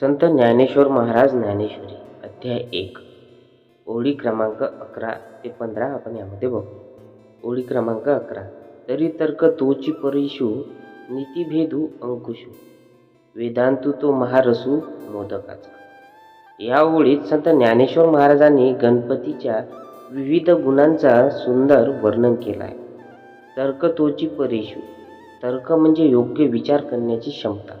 संत ज्ञानेश्वर महाराज ज्ञानेश्वरी अध्याय एक. ओळी क्रमांक अकरा ते पंधरा आपण यामध्ये बघू. ओळी क्रमांक अकरा. तरी तर्क तोची परिशू नीतिभेदू अंकुशू. वेदांतू तो महारसू मोदकाचा. या ओळीत संत ज्ञानेश्वर महाराजांनी गणपतीच्या विविध गुणांचा सुंदर वर्णन केला आहे तर्क तोची परिशू तर्क म्हणजे योग्य विचार करण्याची क्षमता.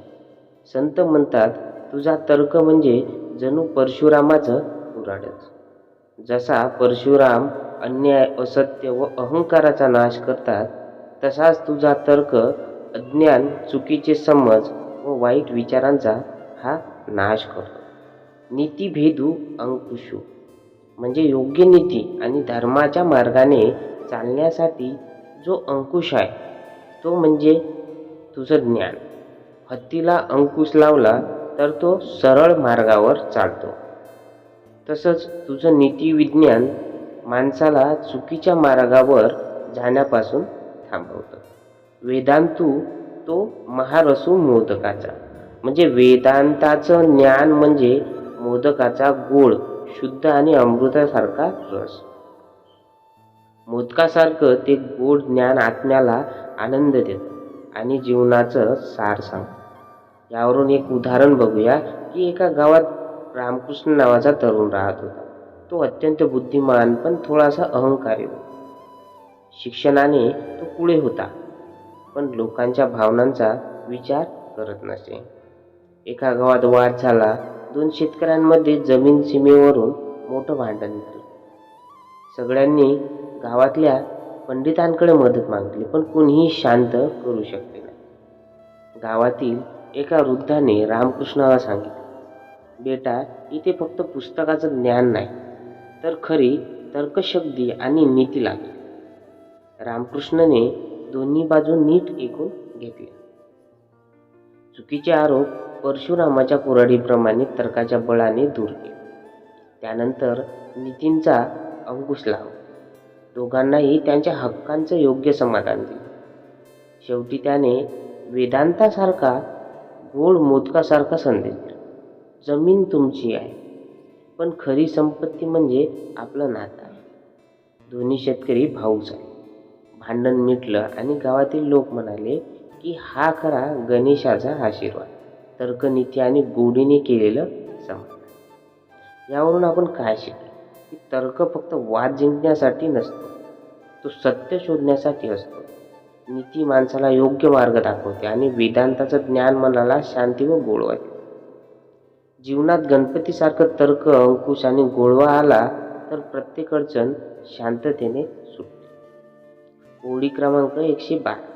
संत म्हणतात तुझा तर्क म्हणजे जणू परशुरामाचं पुराणच जसा परशुराम अन्याय असत्य व अहंकाराचा नाश करतात तसाच तुझा तर्क अज्ञान चुकीचे समज व वाईट विचारांचा हा नाश करतो. नीतिभेदू अंकुशू. म्हणजे योग्य नीती आणि धर्माच्या मार्गाने चालण्यासाठी जो अंकुश आहे तो म्हणजे तुझं ज्ञान. हत्तीला अंकुश लावला तर तो सरळ मार्गावर चालतो. तसंच तुझं नीतिविज्ञान माणसाला चुकीच्या मार्गावर जाण्यापासून थांबवतं. वेदांतू तो महारसू मोदकाचा. म्हणजे वेदांताचं ज्ञान म्हणजे मोदकाचा गोड शुद्ध आणि अमृतासारखा रस. मोदकासारखं ते गोड ज्ञान आत्म्याला आनंद देतं आणि जीवनाचं सार सांगतं. यावरून एक उदाहरण बघूया की एका गावात रामकृष्ण नावाचा तरुण राहत होता. तो अत्यंत बुद्धिमान पण थोडासा अहंकारी होता. शिक्षणाने तो पुढे होता पण लोकांच्या भावनांचा विचार करत नसे. एका गावात वाद झाला दोन शेतकऱ्यांमध्ये जमीन सीमेवरून मोठं भांडण झालं. सगळ्यांनी गावातल्या पंडितांकडे मदत मागितली पण कुणीही शांत करू शकले नाही. गावातील एका वृद्धाने रामकृष्णाला सांगितले बेटा इथे फक्त पुस्तकाचं ज्ञान नाही तर खरी तर्कशक्ती आणि नीती लागेल. रामकृष्णने दोन्ही बाजू नीट ऐकून घेतल्या चुकीचे आरोप परशुरामाच्या कुऱ्हाडीप्रमाणे तर्काच्या बळाने दूर केले. त्यानंतर नितीनचा अंकुश लाव दोघांनाही त्यांच्या हक्कांचं योग्य समाधान दिलं. शेवटी त्याने वेदांतासारखा गोड मोदकासारखा संदेश दिला. जमीन तुमची आहे पण खरी संपत्ती म्हणजे आपलं नातं आहे. दोन्ही शेतकरी भाऊच आहे भांडण मिटलं आणि गावातील लोक म्हणाले की हा खरा गणेशाचा आशीर्वाद तर्कनीती आणि गोडीने केलेलं समाधान. यावरून आपण काय शिकलो? की तर्क फक्त वाद जिंकण्यासाठी नसतो तो सत्य शोधण्यासाठी असतो. नीती माणसाला योग्य मार्ग दाखवते आणि वेदांताचं ज्ञान मनाला शांती व गोडवा जीवनात गणपतीसारखं तर्क अंकुश आणि गोळवा आला तर प्रत्येक अडचण शांततेने सुटते. ओळी क्रमांक एकशे बारा.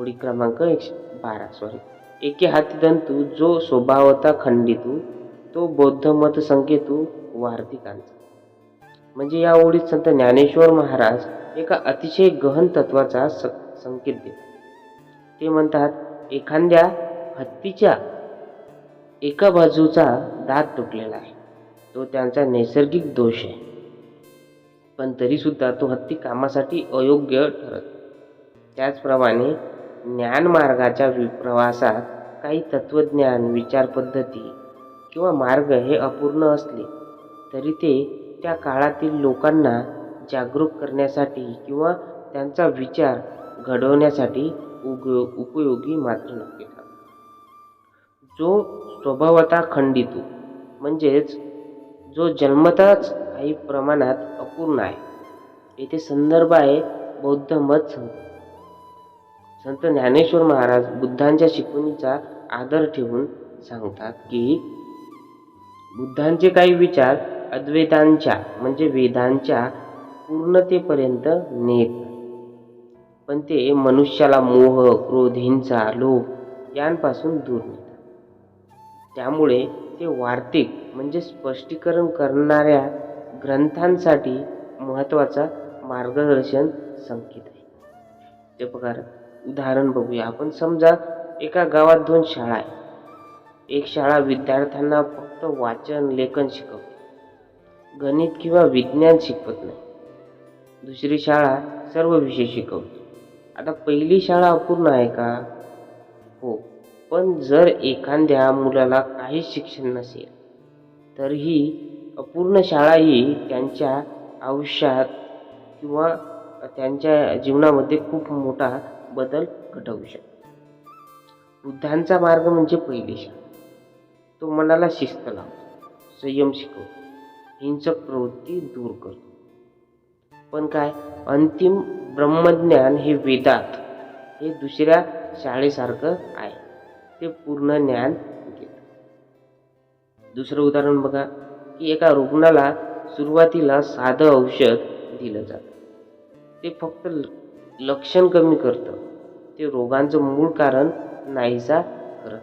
ओळी क्रमांक एकशे बारा सॉरी एके हाती दंतू जो स्वभावता खंडितू तो बौद्ध मत संकेतू वार्तिकांचा. म्हणजे या ओळीत संत ज्ञानेश्वर महाराज एका अतिशय गहन तत्वाचा स संकेत देत ते म्हणतात एखाद्या हत्तीच्या एका बाजूचा दात तुटलेला आहे. तो त्यांचा नैसर्गिक दोष आहे. पण तरीसुद्धा तो हत्ती कामासाठी अयोग्य ठरत त्याचप्रमाणे ज्ञानमार्गाच्या वि प्रवासात काही तत्त्वज्ञान विचारपद्धती किंवा मार्ग हे अपूर्ण असले तरी ते त्या काळातील लोकांना जागरूक करण्यासाठी किंवा त्यांचा विचार घडवण्यासाठी उग उपयोगी मात्र नक्की जो स्वभावता खंडितो हो, म्हणजेच जो जन्मताच काही प्रमाणात अपूर्ण आहे. येथे संदर्भ आहे बौद्ध मत संत. संत ज्ञानेश्वर महाराज बुद्धांच्या शिकवणीचा आदर ठेवून सांगतात की बुद्धांचे काही विचार अद्वैतांच्या म्हणजे वेदांच्या पूर्णतेपर्यंत नेत. पण ते मनुष्याला मोह क्रोध हिंसा लोभ यांपासून दूर नेतात. त्यामुळे ते वार्तिक म्हणजे स्पष्टीकरण करणाऱ्या ग्रंथांसाठी महत्त्वाचा मार्गदर्शन संकेत आहे. ते प्रकार उदाहरण बघूया. आपण समजा एका गावात दोन शाळा आहे. एक शाळा विद्यार्थ्यांना फक्त वाचन लेखन शिकवते. गणित किंवा विज्ञान शिकवत नाही. दुसरी शाळा सर्व विषय शिकवते. आता पहिली शाळा अपूर्ण आहे का? हो पण जर एखाद्या मुलाला काहीच शिक्षण नसेल तर ही अपूर्ण शाळा ही त्यांच्या आयुष्यात किंवा त्यांच्या जीवनामध्ये खूप मोठा बदल घडवू शकतो. बुद्धांचा मार्ग म्हणजे पहिली शाळा. तो मनाला शिस्त लावतो संयम शिकवतो. हिंसक प्रवृत्ती दूर करतो. पण काय? अंतिम ब्रह्मज्ञान हे वेदात. हे दुसऱ्या शाळेसारखं आहे. ते पूर्ण ज्ञान घेत. दुसरं उदाहरण बघा की एका रुग्णाला सुरुवातीला साधं औषध दिलं जातं. ते फक्त ल- लक्षण कमी करतं. ते रोगांचं मूळ कारण नाहीसा करत.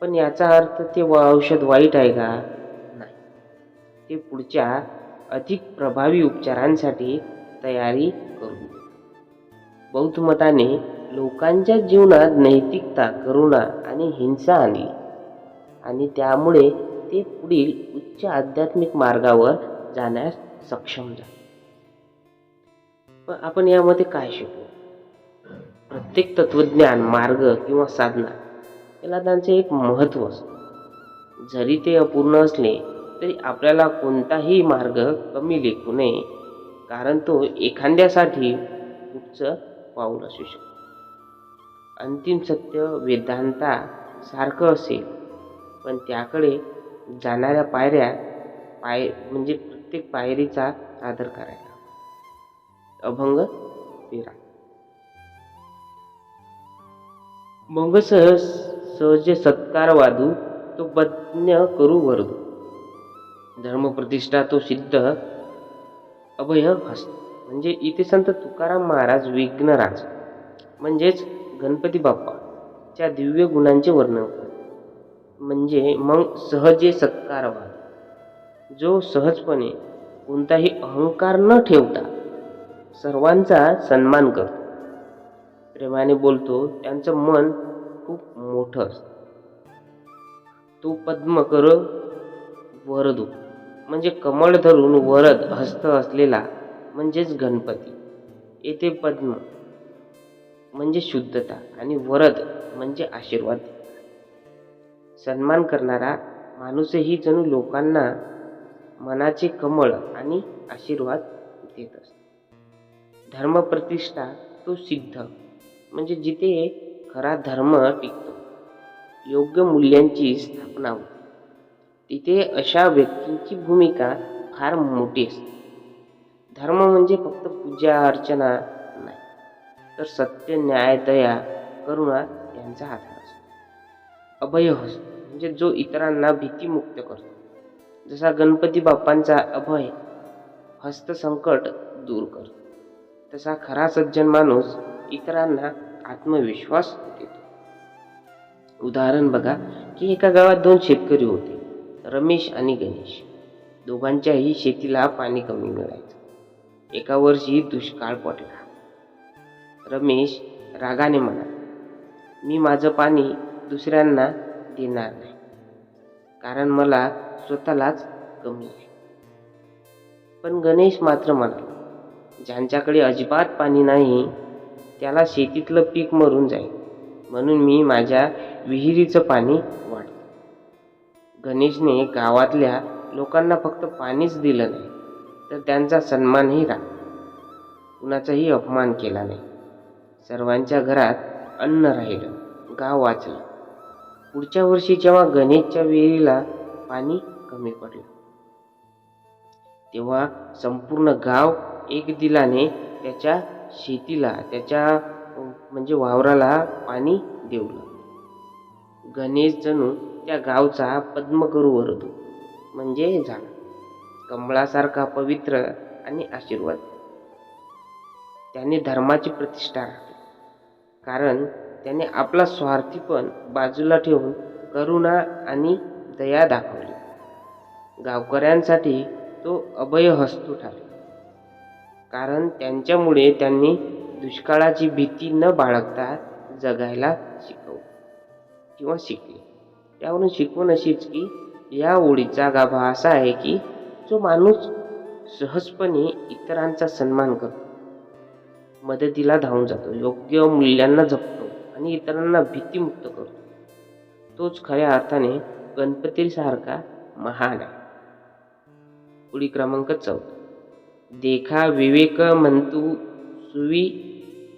पण याचा अर्थ ते औषध वाईट आहे का? ते पुढच्या अधिक प्रभावी उपचारांसाठी तयारी करू. बौद्ध मताने लोकांच्या जीवनात नैतिकता करुणा आणि हिंसा आणली आणि त्यामुळे ते पुढील उच्च आध्यात्मिक मार्गावर जाण्यास सक्षम झाले. पण आपण यामध्ये काय शिकू? प्रत्येक तत्वज्ञान मार्ग किंवा साधना याला त्यांचे एक महत्त्व असतं. जरी ते अपूर्ण असले तरी आपल्याला कोणताही मार्ग कमी लेखू नये कारण तो एखाद्यासाठी पुढचं पाऊल असू शकतो. अंतिम सत्य वेदांता सारखं असेल पण त्याकडे जाणाऱ्या पायऱ्या पाय म्हणजे प्रत्येक पायरीचा आदर करायला अभंग तेरा. मग सहज सहजे सत्कार वादू तो बज्ञ करू वरदू. धर्मप्रतिष्ठा तो सिद्ध. अभय हस्त म्हणजे इथे संत तुकाराम महाराज विघ्नराज म्हणजेच गणपती बाप्पा. च्या दिव्य गुणांचे वर्णन करतात म्हणजे मग सहजे सत्कारवाद जो सहजपणे कोणताही अहंकार न ठेवता सर्वांचा सन्मान करतो. प्रेमाने बोलतो त्यांचं मन खूप मोठं असतं. तो पद्म कर वरदू म्हणजे कमळ धरून वरद हस्त असलेला म्हणजेच गणपती. येथे पद्म म्हणजे शुद्धता आणि वरद म्हणजे आशीर्वाद. सन्मान करणारा माणूसही जणू लोकांना मनाचे कमळ आणि आशीर्वाद देत असतो. धर्मप्रतिष्ठा तो सिद्ध म्हणजे जिथे खरा धर्म टिकतो. योग्य मूल्यांची स्थापना होते. तिथे अशा व्यक्तींची भूमिका फार मोठी असते. धर्म म्हणजे फक्त पूजा अर्चना नाही तर सत्य न्याय दया करुणा यांचा आधार असतो. अभय हस्त म्हणजे जो इतरांना भीतीमुक्त करतो. जसा गणपती बाप्पांचा अभय हस्तसंकट दूर करतो तसा खरा सज्जन माणूस इतरांना आत्मविश्वास देतो. उदाहरण बघा की एका गावात दोन शेतकरी होते. रमेश आणि गणेश. दोघांच्याही शेतीला पाणी कमी मिळायचं. एका वर्षी दुष्काळ पडला. रमेश रागाने म्हणाला मी माझं पाणी दुसऱ्यांना देणार नाही. कारण मला स्वतःलाच कमी आहे. पण गणेश मात्र म्हणाला ज्यांच्याकडे अजिबात पाणी नाही त्याला शेतीतलं पीक मरून जाईल. म्हणून मी माझ्या विहिरीचं पाणी वाढतो गणेशने गावातल्या लोकांना फक्त पाणीच दिलं नाही तर त्यांचा सन्मानही राखला कुणाचाही अपमान केला नाही. सर्वांच्या घरात अन्न राहिलं गाव वाचलं. पुढच्या वर्षी जेव्हा गणेशच्या विहिरीला पाणी कमी पडलं तेव्हा संपूर्ण गाव एक दिलाने त्याच्या शेतीला त्याच्या म्हणजे वावराला पाणी देवलं. गणेश जणू त्या गावचा पद्मगुरू वरतो म्हणजे झाला. कमळासारखा पवित्र आणि आशीर्वाद. त्याने धर्माची प्रतिष्ठा राखली. कारण त्याने आपला स्वार्थीपण बाजूला ठेवून करुणा आणि दया दाखवली. गावकऱ्यांसाठी तो अभय हस्तू ठरला. कारण त्यांच्यामुळे त्यांनी दुष्काळाची भीती न बाळगता जगायला शिकव किंवा शिकले. त्यावरून शिकवण अशीच की या ओळीचा गाभा असा आहे की जो माणूस सहजपणे इतरांचा सन्मान करतो. मदतीला धावून जातो योग्य मूल्यांना जपतो आणि इतरांना भीतीमुक्त करतो. तोच खऱ्या अर्थाने गणपतीसारखा महान आहे. पुढी क्रमांक चौदा. देखा विवेक म्हणतू सुवी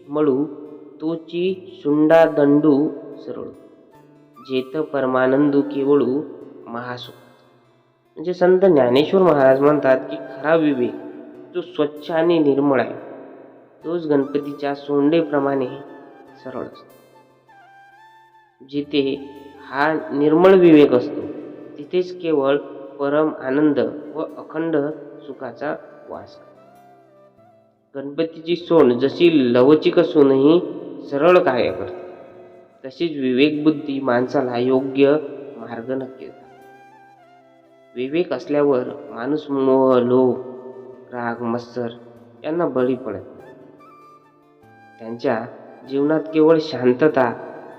मळू तोची सुंडा दंडू सरळू. जेत परमानंदू केवळू महासुख म्हणजे संत ज्ञानेश्वर महाराज म्हणतात की खरा विवेक जो स्वच्छ आणि निर्मळ आहे तोच गणपतीच्या सोंडेप्रमाणे सरळ असतो. जिथे हा निर्मळ विवेक असतो तिथेच केवळ परम आनंद व अखंड सुखाचा वास गणपतीची सोंड जशी लवचिक असूनही सरळ कार्य करते. तशीच विवेकबुद्धी माणसाला योग्य मार्ग नक्की विवेक असल्यावर माणूस मोह लोभ राग मत्सर यांना बळी पडत त्यांच्या जीवनात केवळ शांतता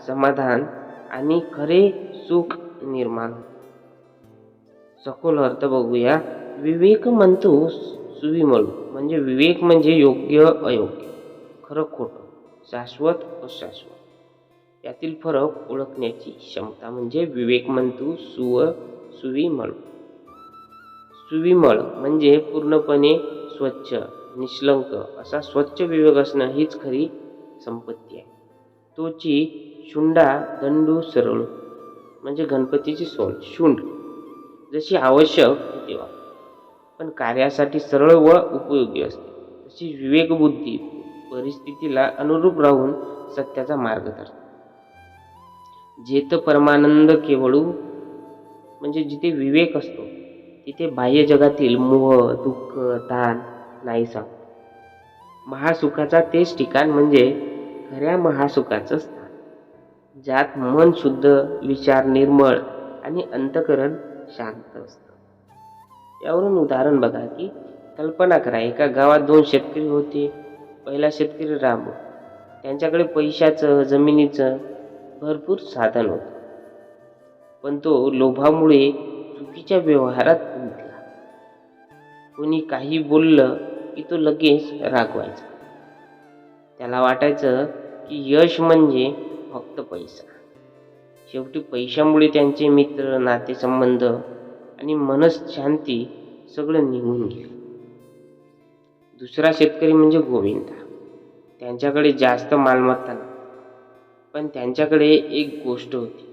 समाधान आणि खरे सुख निर्माण सखोल अर्थ बघूया. विवेक म्हणतो सुविमळू म्हणजे विवेक म्हणजे योग्य अयोग्य खरं खोटं शाश्वत अशाश्वत. यातील फरक ओळखण्याची क्षमता म्हणजे विवेकमंतू सुव सुविमळ. सुविमळ म्हणजे पूर्णपणे स्वच्छ निष्लंक असा स्वच्छ विवेक असणं हीच खरी संपत्ती आहे. तोची शुंडा दंडू सरळ म्हणजे गणपतीची सोल शुंड. जशी आवश्यक तेव्हा. पण कार्यासाठी सरळ व उपयोगी असते. तशी विवेकबुद्धी परिस्थितीला अनुरूप राहून सत्याचा मार्ग धरते. जेत परमानंद केवळू म्हणजे जिथे विवेक असतो तिथे बाह्य जगातील मोह दुःख ताण नाहीसा. महासुखाचा तेच ठिकाण म्हणजे खऱ्या महासुखाचं स्थान. ज्यात मन शुद्ध विचार निर्मळ आणि अंतकरण शांत असतं. यावरून उदाहरण बघा की कल्पना करा एका गावात दोन शेतकरी होते. पहिला शेतकरी राम. त्यांच्याकडे पैशाचं जमिनीचं भरपूर साधन होतं. पण तो लोभामुळे चुकीच्या व्यवहारात गुंतला कोणी काही बोललं की तो लगेच रागवायचा. त्याला वाटायचं की यश म्हणजे फक्त पैसा. शेवटी पैशामुळे त्यांचे मित्र नातेसंबंध आणि मनशांती सगळं निघून गेलं. दुसरा शेतकरी म्हणजे गोविंदा. त्यांच्याकडे जास्त मालमत्ता नव्हती. पण त्यांच्याकडे एक गोष्ट होती.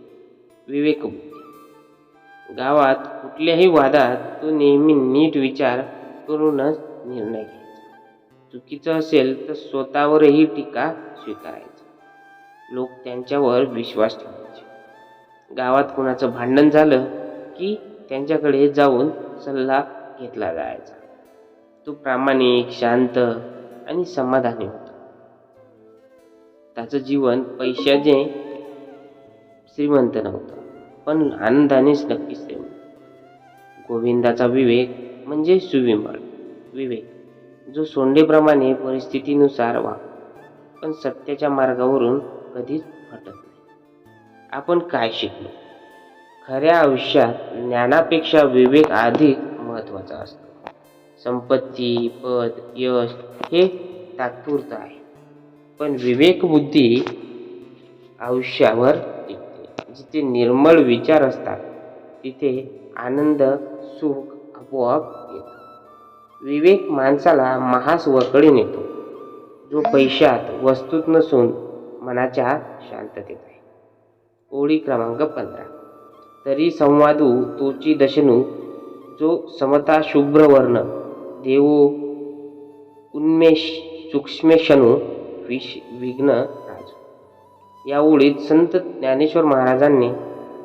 विवेकबुद्धी गावात कुठल्याही वादात तो नेहमी नीट विचार करूनच निर्णय घ्यायचा. चुकीचं असेल तर स्वतःवरही टीका स्वीकारायचा. लोक त्यांच्यावर विश्वास ठेवायचे. गावात कोणाचं भांडण झालं की त्यांच्याकडे जाऊन सल्ला घेतला जायचा. तो प्रामाणिक शांत आणि समाधानी होता. त्याचं जीवन पैशाचे श्रीमंत नव्हतं पण आनंदानेच नक्कीच श्रीमंत गोविंदाचा विवेक म्हणजे सुविमळ विवेक जो सोंडेप्रमाणे परिस्थितीनुसार वाग पण सत्याच्या मार्गावरून कधीच हटत नाही. आपण काय शिकलो? खऱ्या आयुष्यात ज्ञानापेक्षा विवेक अधिक महत्त्वाचा असतो. संपत्ती पद यश हे तात्पुरतं आहे. पण विवेकबुद्धी आयुष्यावर टिकते. जिथे निर्मळ विचार असतात तिथे आनंद सुख आपोआप येतो. विवेक माणसाला महासुवाकडे नेतो जो पैशात वस्तूत नसून मनाच्या शांततेत आहे. ओळी क्रमांक पंधरा. तरी संवादू तोची दशनू जो समता शुभ्र वर्ण देवो उन्मेष सूक्ष्मेशनू विष विघ्न राज या ओळीत संत ज्ञानेश्वर महाराजांनी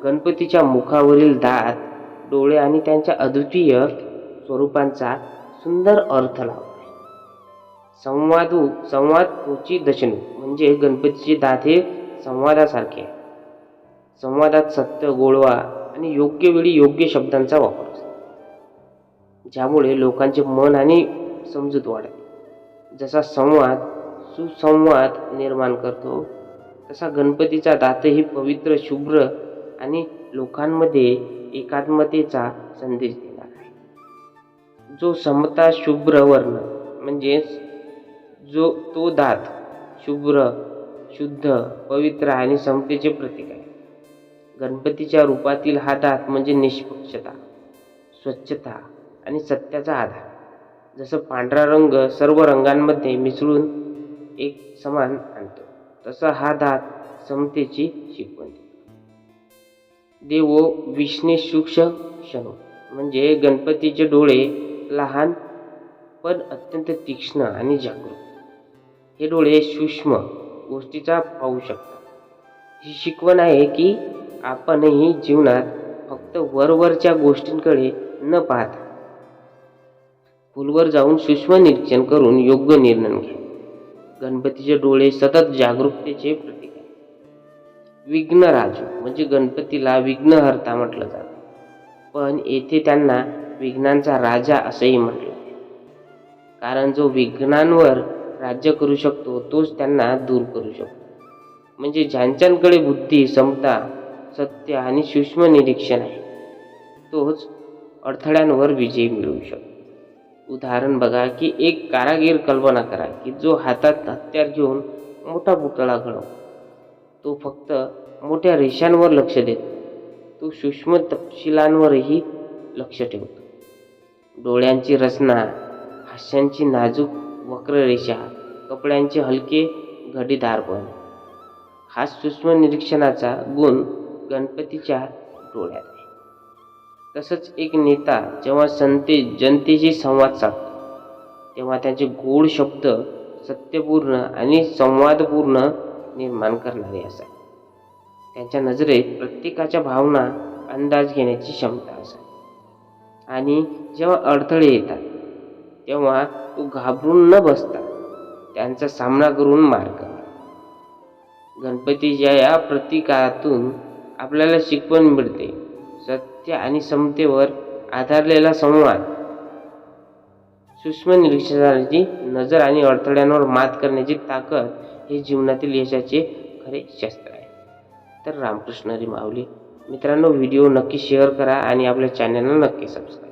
गणपतीच्या मुखावरील दात डोळे आणि त्यांच्या अद्वितीय स्वरूपांचा सुंदर अर्थ लावला. संवादू संवाद तोची दशनू म्हणजे गणपतीचे दात हे संवादासारखे आहे. संवादात सत्य गोळवा आणि योग्य वेळी योग्य शब्दांचा वापर असतो. ज्यामुळे लोकांचे मन आणि समजूत वाढते जसा संवाद सुसंवाद निर्माण करतो. तसा गणपतीचा दातही पवित्र शुभ्र आणि लोकांमध्ये एकात्मतेचा संदेश देणार आहे. जो समता शुभ्र वर्ण म्हणजेच जो तो दात शुभ्र शुद्ध पवित्र आणि समतेचे प्रतीक आहे. गणपतीच्या रूपातील हा दात म्हणजे निष्पक्षता स्वच्छता आणि सत्याचा आधार. जसं पांढरा रंग सर्व रंगांमध्ये मिसळून एक समान आणतो. तसा हा दात समतेची शिकवण देवो विष्णे सूक्ष्म क्षण म्हणजे गणपतीचे डोळे लहान पण अत्यंत तीक्ष्ण आणि जागृत. हे डोळे सूक्ष्म गोष्टीचा पाहू शकतात. ही शिकवण आहे की आपणही जीवनात फक्त वरवरच्या गोष्टींकडे न पाहता खोलवर जाऊन सूक्ष्म निरीक्षण करून योग्य निर्णय घ्या गणपतीचे डोळे सतत जागरूकतेचे प्रतीक आहे विघ्नराजू म्हणजे गणपतीला विघ्नहर्ता म्हटलं जातं. पण येथे त्यांना विघ्नांचा राजा असंही म्हटलं कारण जो विघ्नांवर राज्य करू शकतो तोच त्यांना दूर करू शकतो. म्हणजे ज्यांच्याकडे बुद्धी समता सत्य आणि सूक्ष्म निरीक्षण आहे तोच अडथळ्यांवर विजय मिळवू शकतो. उदाहरण बघा की एक कारागीर कल्पना करा की जो हातात हत्यार घेऊन मोठा पुतळा घडव तो फक्त मोठ्या रेषांवर लक्ष देत. तो सूक्ष्म तपशिलांवरही लक्ष ठेवतो. डोळ्यांची रचना हास्यांची नाजूक वक्ररेषा कपड्यांचे हलके घडीदारपण हा सूक्ष्म निरीक्षणाचा गुण गणपतीच्या डोळ्यात. तसंच एक नेता जेव्हा संते जनतेशी संवाद साधतो तेव्हा त्यांचे गोड शब्द सत्यपूर्ण आणि संवादपूर्ण निर्माण करणारे असतात. त्यांच्या नजरेत प्रत्येकाच्या भावना अंदाज घेण्याची क्षमता असते. आणि जेव्हा अडथळे येतात तेव्हा तो घाबरून न बसता त्यांचा सामना करून मार्ग गणपतीच्या या प्रतिकारातून आपल्याला शिकवण मिळते सत्य आणि समतेवर आधारलेला संवाद. सूक्ष्म निरीक्षणाची नजर आणि अडथळ्यांवर मात करण्याची ताकद हे जीवनातील यशाचे खरे शस्त्र आहे. तर रामकृष्ण हरी माऊली मित्रांनो व्हिडिओ नक्की शेअर करा आणि आपल्या चॅनलला नक्की सबस्क्राईब